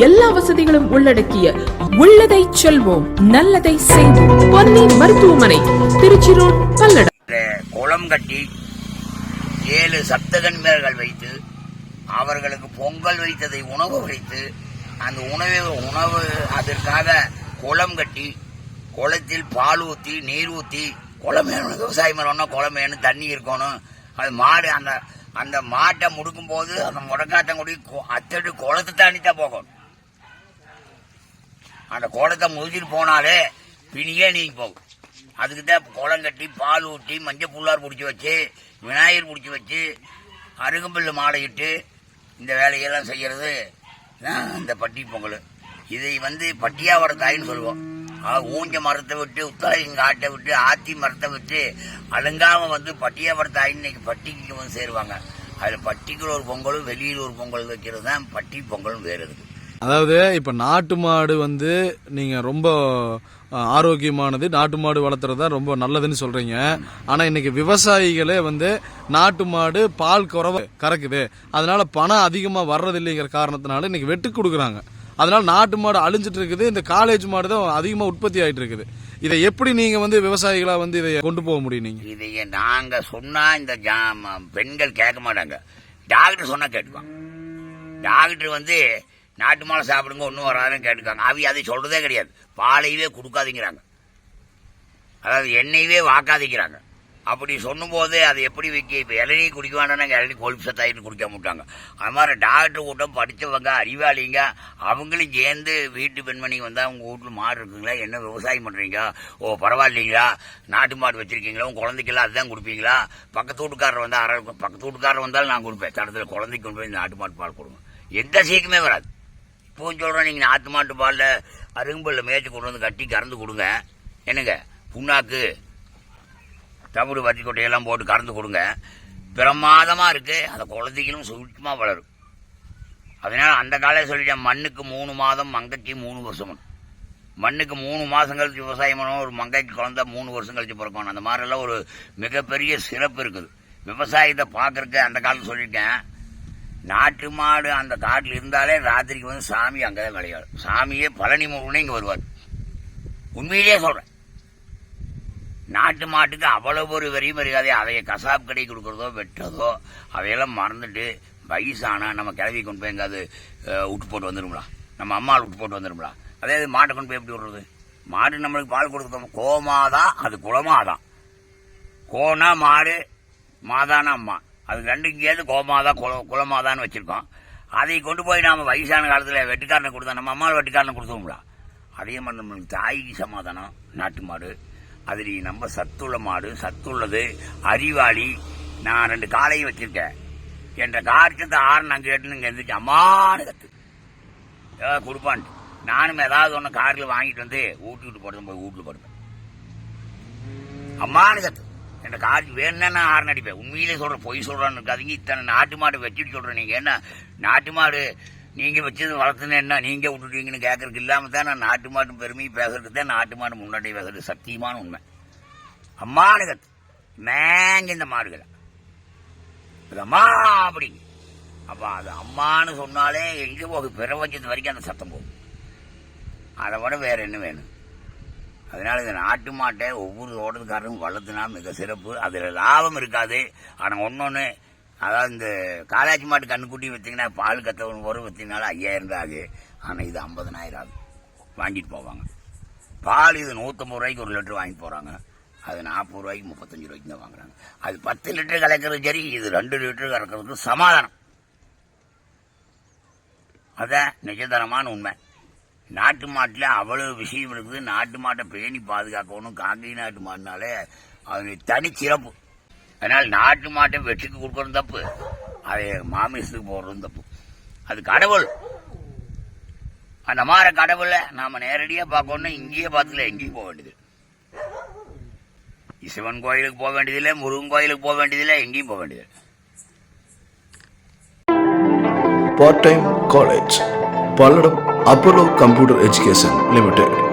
எல்லா வசதிகளும் உள்ளடக்கிய உள்ளதை செல்வோம் நல்லதை செய்வோம். பொன்னி மருத்துவமனை திருச்சி ரோட் பல்லடம் குளம் கட்டி ஏழு சப்தகன்மர்கள் வைத்து அவர்களுக்கு பொங்கல் வைத்ததை உணவு வைத்து அந்த உணவை உணவு அதற்காக குளம் கட்டி குளத்தில் பால் ஊற்றி நீர் ஊற்றி குளம் வேணும் விவசாயம் பண்ணணும்னா குளம் வேணும் தண்ணி இருக்கணும். அது மாடு அந்த அந்த மாட்டை முடுக்கும் போது அந்த முடக்காத்தங்குடி கு- அத்தடி குளத்தை தண்ணி தான் போகணும் அந்த குளத்தை முதிச்சிட்டு போனாலே பிணியே நீங்கி போகும். அதுக்கு தான் குளம் கட்டி பால் ஊட்டி மஞ்சள் புல்லார் பிடிச்சி வச்சு விநாயகர் பிடிச்சி வச்சு அருகம்புல் மாலையிட்டு இந்த வேலையெல்லாம் செய்கிறது தான் இந்த பட்டி பொங்கல். இதை வந்து பட்டியாவர தாயின்னு சொல்லுவோம். ஊஞ்ச மரத்தை விட்டு உத்தரங்க காட்டை விட்டு ஆத்தி மரத்தை விட்டு அலங்காம வந்து பட்டியாவர தாயின்னு இன்னைக்கு பட்டிக்கு வந்து சேருவாங்க. அதில் பட்டிக்குள்ள ஒரு பொங்கலும் வெளியில் ஒரு பொங்கல் வைக்கிறது தான் பட்டி பொங்கலும் வேறு இருக்குது அதாவது இப்ப நாட்டு மாடு வந்து நீங்க ரொம்ப ஆரோக்கியமானது நாட்டு மாடு வளர்த்துறது தான் ரொம்ப நல்லதுன்னு சொல்றீங்க. ஆனா இன்னைக்கு விவசாயிகளே வந்து நாட்டு மாடு பால் குறவ கறக்குது. அதனால பணம் அதிகமா வர்றது இல்லைங்கிற காரணத்தினால இன்னைக்கு வெட்டு கொடுக்குறாங்க. அதனால நாட்டு மாடு அழிஞ்சிட்டு இருக்குது. இந்த காலேஜ் மாடு தான் அதிகமா உற்பத்தி ஆயிட்டு இருக்குது. இதை எப்படி நீங்க வந்து விவசாயிகளா வந்து இதை கொண்டு போக முடியும் நீங்க? இதைய நாங்க சொன்னா இந்த பெண்கள் கேட்க மாட்டாங்க. டாக்டர் சொன்னா கேட்டுக்குவாங்க. டாக்டர் வந்து நாட்டு மாலை சாப்பிடுங்க ஒன்றும் வராதுன்னு கேட்டுக்காங்க. அவி அதை சொல்கிறதே கிடையாது. பாலையவே கொடுக்காதீங்கிறாங்க. அதாவது எண்ணெயவே வாக்காதிக்கிறாங்க அப்படி சொல்லும்போது அது எப்படி விற்க இப்போ இளநீ குடிக்க வேண்டாம்னா இளநீ கொழுப்பு சத்தாயிட்டு குடிக்க மாட்டாங்க. அது மாதிரி டாக்டர் கூட்டம் படித்தவங்க அறிவாளிங்க அவங்களும் சேர்ந்து வீட்டு பெண்மணி வந்தால் உங்கள் வீட்டில் மாடு இருக்குங்களா? என்ன விவசாயம் பண்ணுறீங்க ஓ பரவாயில்லைங்களா? நாட்டு மாடு வச்சுருக்கீங்களா? உங்கள் குழந்தைக்கெல்லாம் அதுதான் கொடுப்பீங்களா? பக்கத்து வீட்டுக்காரர் வந்தால் அரை பக்கத்து வீட்டுக்காரர் வந்தாலும் நான் கொடுப்பேன். தடத்தில் குழந்தைக்கு கொண்டு போய் நாட்டு மாட்டு பால் கொடுங்க. எந்த சீக்கிரமே வராது. இப்போ சொல்கிறேன் நீங்கள் நாற்று மாட்டு பாலில் அரும்புல மேய்ச்சி கொண்டு வந்து கட்டி கறந்து கொடுங்க. என்னங்க? புண்ணாக்கு தவிடு வத்தி கொட்டையெல்லாம் போட்டு கறந்து கொடுங்க. பிரமாதமாக இருக்குது அந்த குழந்தைகளும் சூட்சமாக வளரும். அதனால் அந்த காலையில் சொல்லிட்டேன் மண்ணுக்கு மூணு மாதம் மங்கைக்கு மூணு வருஷம் மண்ணுக்கு மூணு மாதம் கழித்து விவசாயம் பண்ணணும் ஒரு மங்கைக்கு குழந்த மூணு வருஷம் கழித்து பிறக்கணும். அந்த மாதிரிலாம் ஒரு மிகப்பெரிய சிறப்பு இருக்குது. விவசாயத்தை பார்க்குறக்கு அந்த காலத்தில் சொல்லிட்டேன் நாட்டு மாடு அந்த காட்டில் இருந்தாலே ராத்திரிக்கு வந்து சாமி அங்கே தான் விளையாடும். சாமியே பழனி முருகனே இங்கே வருவார். உண்மையிலேயே சொல்கிறேன் நாட்டு மாட்டுக்கு அவ்வளவு ஒரு வரியும் இருக்காது. அதைய கசாப் கடை கொடுக்கறதோ வெட்டுறதோ அதையெல்லாம் மறந்துட்டு வயசானா நம்ம கிளவி கொண்டு போய் எங்காவது விட்டு போட்டு வந்துடும்ல நம்ம அம்மாவில் விட்டு போட்டு வந்துடும்ல அதே மாட்டை கொண்டு போய் எப்படி விடுறது? மாடு நம்மளுக்கு பால் கொடுக்குறோம் கோமாதான் அது குளமாதான் கோனா மாடு மாதானா அம்மா. அது ரெண்டும் சேர்ந்து கோமாதான் குல குளமாதான்னு வச்சுருக்கோம். அதை கொண்டு போய் நாம் வயசான காலத்தில் வெட்டுக்காரனை கொடுத்தா நம்ம அம்மா வெட்டுக்காரனை கொடுத்தோம்ல அதே மாதிரி நம்மளுக்கு தாய்க்கு சமாதானம் நாட்டு மாடு. அதில் நம்ம சத்துள்ள மாடு சத்துள்ளது அறிவாளி. நான் ரெண்டு காலையும் வச்சுருக்கேன். என்ற காரியத்தை ஆறு நான் கேட்டுன்னு இங்கே இருந்துச்சு அம்மானு கத்து. ஏதாவது கொடுப்பான்ட்டு நானும் ஏதாவது ஒன்று காரில் வாங்கிட்டு வந்து ஊட்டி விட்டு போடுறது போய் வீட்டில் போடுவேன். அம்மானு கத்து. என் காசு வேணும்னா நான் ஆறு அடிப்பேன். உண்மையிலே சொல்கிறேன் பொய் சொல்கிறான்னு இருக்காதீங்க இத்தனை நாட்டு மாடு வச்சுட்டு சொல்கிறேன் நீங்கள் என்ன நாட்டு மாடு நீங்கள் வச்சது வளர்த்துன்னு என்ன? நீங்கள் விட்டுட்டீங்கன்னு கேட்கறதுக்கு இல்லாமல் தான் நான் நாட்டு மாட்டு பெருமையை பேசுறதுக்கு தான் நாட்டு மாடு முன்னாடி பேசுறது சத்தியமான உண்மை. அம்மானு மேங்க இந்த மாடுகளை. அது அம்மா அப்படிங்க அப்போ அது அம்மான்னு சொன்னாலே எங்கே போகுது? வச்சது வரைக்கும் அந்த சத்தம் போகும். அதை விட வேறு என்ன வேணும்? அதனால இந்த நாட்டு மாட்டை ஒவ்வொரு தோட்டத்துக்காரரும் வளர்த்துனா மிக சிறப்பு. அதில் லாபம் இருக்காது. ஆனால் ஒன்று அதாவது இந்த காலாட்சி மாட்டு கண்ணுக்குட்டி வச்சிங்கன்னா பால் கத்தவன் ஒரு வச்சிங்கனால ஐயாயிரம் ரூபா ஆகுது. ஆனால் இது ஐம்பதனாயிரம் ஆகுது. வாங்கிட்டு போவாங்க. பால் இது நூற்றம்பது ரூபாய்க்கு ஒரு லிட்டர் வாங்கிட்டு போகிறாங்க அது நாற்பது ரூபாய்க்கு முப்பத்தஞ்சு ரூபாய்க்கு தான் வாங்குறாங்க. அது பத்து லிட்டர் கலக்கிறது சரி இது ரெண்டு லிட்டர் கலக்கிறது சமாதானம். அதான் நிஜதரமான உண்மை. நாட்டு மாட்டில் அவ்வளவு விஷயம் இருக்குது. நாட்டு மாட்டை பேணி பாதுகாக்கணும். காங்கி நாட்டு மாட்டினாலே அது தனி சிறப்பு. அதனால் நாட்டு மாட்டை வெற்றிக்கு கொடுக்கணும் தப்பு. அதை மாமிசத்துக்கு போடுறதும் தப்பு. அது கடவுள். அந்த மாதிரி கடவுளை நாம் நேரடியாக பார்க்கணும்னா இங்கேயே பார்த்துல எங்கேயும் போக வேண்டியது இசவன் கோயிலுக்கு போக வேண்டியதில்லை. முருகன் கோயிலுக்கு போக வேண்டியதில்லை. எங்கேயும் போக வேண்டியதில்லை. Part time college Palladam Apollo computer education limited.